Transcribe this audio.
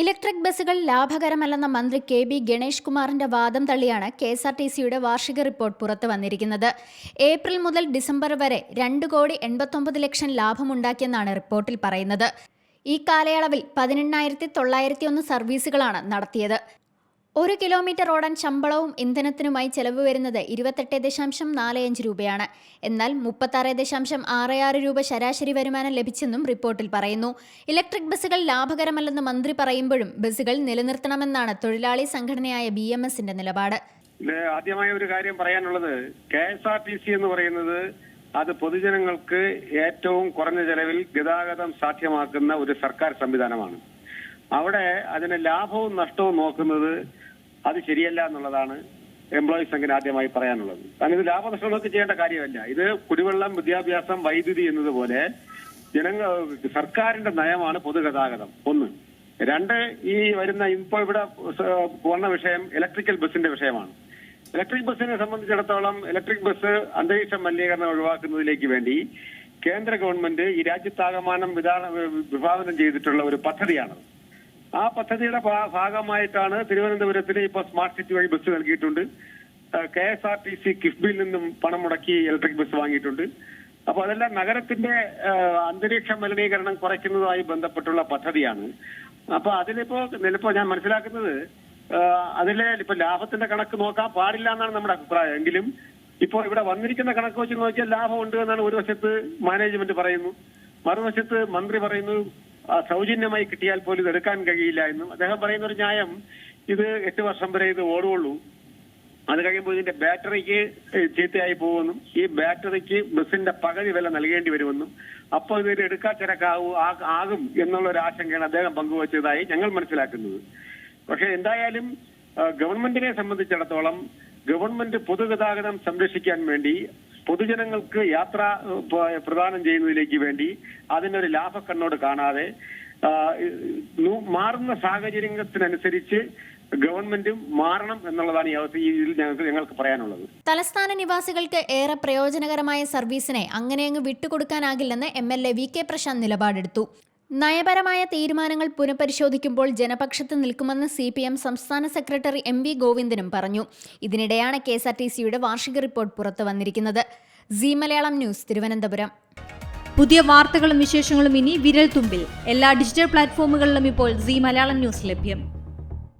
Electric ബസ്സുകൾ ലാഭകരമല്ലെന്ന മന്ത്രി K B Ganesh കുമാറിന്റെ വാദം തള്ളിയാണ് കെ എസ് ആർ ടി സിയുടെ വാർഷിക റിപ്പോർട്ട് പുറത്തു വന്നിരിക്കുന്നത്. ഏപ്രിൽ മുതൽ ഡിസംബർ വരെ രണ്ട് കോടി എൺപത്തൊമ്പത് ലക്ഷം ലാഭമുണ്ടാക്കിയെന്നാണ് റിപ്പോർട്ടിൽ പറയുന്നത്. ഈ കാലയളവിൽ പതിനെണ്ണായിരത്തി തൊള്ളായിരത്തി ഒന്ന് സർവീസുകളാണ് നടത്തിയത്. ഒരു കിലോമീറ്റർ ഓടാൻ ശമ്പളവും ഇന്ധനത്തിനുമായി ചെലവ് വരുന്നത് ഇരുപത്തെട്ട് ദശാംശം നാല് അഞ്ച് രൂപയാണ്. എന്നാൽ മുപ്പത്താറ് ദശാംശം ആറ് ആറ് രൂപ ശരാശരി വരുമാനം ലഭിച്ചെന്നും റിപ്പോർട്ടിൽ പറയുന്നു. ഇലക്ട്രിക് ബസ്സുകൾ ലാഭകരമല്ലെന്ന് മന്ത്രി പറയുമ്പോഴും ബസ്സുകൾ നിലനിർത്തണമെന്നാണ് തൊഴിലാളി സംഘടനയായ ബി എം എസിന്റെ നിലപാട് ആദ്യമായ ഒരു കാര്യം പറയാനുള്ളത്. K S R T C എന്ന് പറയുന്നത് അത് പൊതുജനങ്ങൾക്ക് ഏറ്റവും കുറഞ്ഞ ചെലവിൽ ഗതാഗതം സാധ്യമാക്കുന്ന ഒരു സർക്കാർ സംവിധാനമാണ്. അവിടെ അതിന് ലാഭവും നഷ്ടവും നോക്കുന്നത് അത് ശരിയല്ല എന്നുള്ളതാണ് എംപ്ലോയീസ് സംഘത്തിന് ആദ്യമായി പറയാനുള്ളത്. കാരണം ഇത് ലാഭനഷ്ടം നോക്കി ചെയ്യേണ്ട കാര്യമല്ല. ഇത് കുടിവെള്ളം വിദ്യാഭ്യാസം വൈദ്യുതി എന്നതുപോലെ ജനങ്ങൾ സർക്കാരിന്റെ നയമാണ് പൊതുഗതാഗതം. ഒന്ന്. രണ്ട് ഈ വരുന്ന ഇപ്പോ ഇവിടെ വന്ന വിഷയം ഇലക്ട്രിക്കൽ ബസ്സിന്റെ വിഷയമാണ്. ഇലക്ട്രിക് ബസ്സിനെ സംബന്ധിച്ചിടത്തോളം ഇലക്ട്രിക് ബസ് അന്തരീക്ഷ മലിനീകരണം ഒഴിവാക്കുന്നതിലേക്ക് വേണ്ടി കേന്ദ്ര ഗവൺമെന്റ് ഈ രാജ്യത്താകമാനം വിധാന വിഭാവനം ചെയ്തിട്ടുള്ള ഒരു പദ്ധതിയാണ് ആ പദ്ധതിയുടെ ഭാഗമായിട്ടാണ് തിരുവനന്തപുരത്തിന് ഇപ്പോൾ സ്മാർട്ട് സിറ്റി വഴി ബസ് നൽകിയിട്ടുണ്ട്. K S R T C കിഫ്ബിയിൽ നിന്നും പണം മുടക്കി ഇലക്ട്രിക് ബസ് വാങ്ങിയിട്ടുണ്ട്. അപ്പൊ അതെല്ലാം നഗരത്തിന്റെ അന്തരീക്ഷ മലിനീകരണം കുറയ്ക്കുന്നതുമായി ബന്ധപ്പെട്ടുള്ള പദ്ധതിയാണ്. അപ്പൊ അതിലിപ്പോ നിലപ്പോ ഞാൻ മനസ്സിലാക്കുന്നത് അതിലെ ഇപ്പൊ ലാഭത്തിന്റെ കണക്ക് നോക്കാൻ പാടില്ല എന്നാണ് നമ്മുടെ അഭിപ്രായം. എങ്കിലും ഇപ്പോ ഇവിടെ വന്നിരിക്കുന്ന കണക്ക് വെച്ച് നോക്കിയാൽ ലാഭം ഉണ്ട് എന്നാണ് ഒരു വശത്ത് മാനേജ്മെന്റ് പറയുന്നു. മറുവശത്ത് മന്ത്രി പറയുന്നു സൗജന്യമായി കിട്ടിയാൽ പോലും എടുക്കാൻ കഴിയില്ല എന്നും അദ്ദേഹം പറയുന്ന ഒരു ന്യായം ഇത് എട്ട് വർഷം വരെ ഇത് ഓടുകയുള്ളൂ. അത് കഴിയുമ്പോൾ ഇതിന്റെ ബാറ്ററിക്ക് ചീത്തയായി പോകുമെന്നും ഈ ബാറ്ററിക്ക് ബസിന്റെ പകുതി വില നൽകേണ്ടി വരുമെന്നും അപ്പോൾ എടുക്കാൻ തിരക്കാവൂ ആകും എന്നുള്ള ഒരു ആശങ്കയാണ് അദ്ദേഹം പങ്കുവച്ചതായി ഞങ്ങൾ മനസ്സിലാക്കുന്നത്. പക്ഷെ എന്തായാലും ഗവൺമെന്റിനെ സംബന്ധിച്ചിടത്തോളം ഗവൺമെന്റ് പൊതുഗതാഗതം സംരക്ഷിക്കാൻ വേണ്ടി പൊതുജനങ്ങൾക്ക് യാത്ര പ്രദാനം ചെയ്യുന്നതിലേക്ക് വേണ്ടി അതിനൊരു ലാഭക്കണ്ണോട് കാണാതെ മാറുന്ന സാഹചര്യത്തിനനുസരിച്ച് ഗവൺമെന്റും മാറണം എന്നുള്ളതാണ് ഈ ഞങ്ങൾക്ക് ഞങ്ങൾക്ക് പറയാനുള്ളത്. തലസ്ഥാന നിവാസികൾക്ക് ഏറെ പ്രയോജനകരമായ സർവീസിനെ അങ്ങനെയങ്ങ് വിട്ടുകൊടുക്കാനാകില്ലെന്ന് M L A V K Prashanth നിലപാടെടുത്തു. നയപരമായ തീരുമാനങ്ങൾ പുനഃപരിശോധിക്കുമ്പോൾ ജനപക്ഷത്ത് നിൽക്കുമെന്ന് സി പി എം സംസ്ഥാന സെക്രട്ടറി എം വി ഗോവിന്ദനും പറഞ്ഞു. ഇതിനിടെയാണ് കെ എസ് ആർ ടി സിയുടെ വാർഷിക റിപ്പോർട്ട് പുറത്തു വന്നിരിക്കുന്നത്. C Malayalam news Thiruvananthapuram. പുതിയ വാർത്തകളും വിശേഷങ്ങളും ഇനി വിരൽ തുമ്പിൽ എല്ലാ ഡിജിറ്റൽ പ്ലാറ്റ്ഫോമുകളിലും ഇപ്പോൾ സി മലയാളം ന്യൂസ് ലഭ്യം.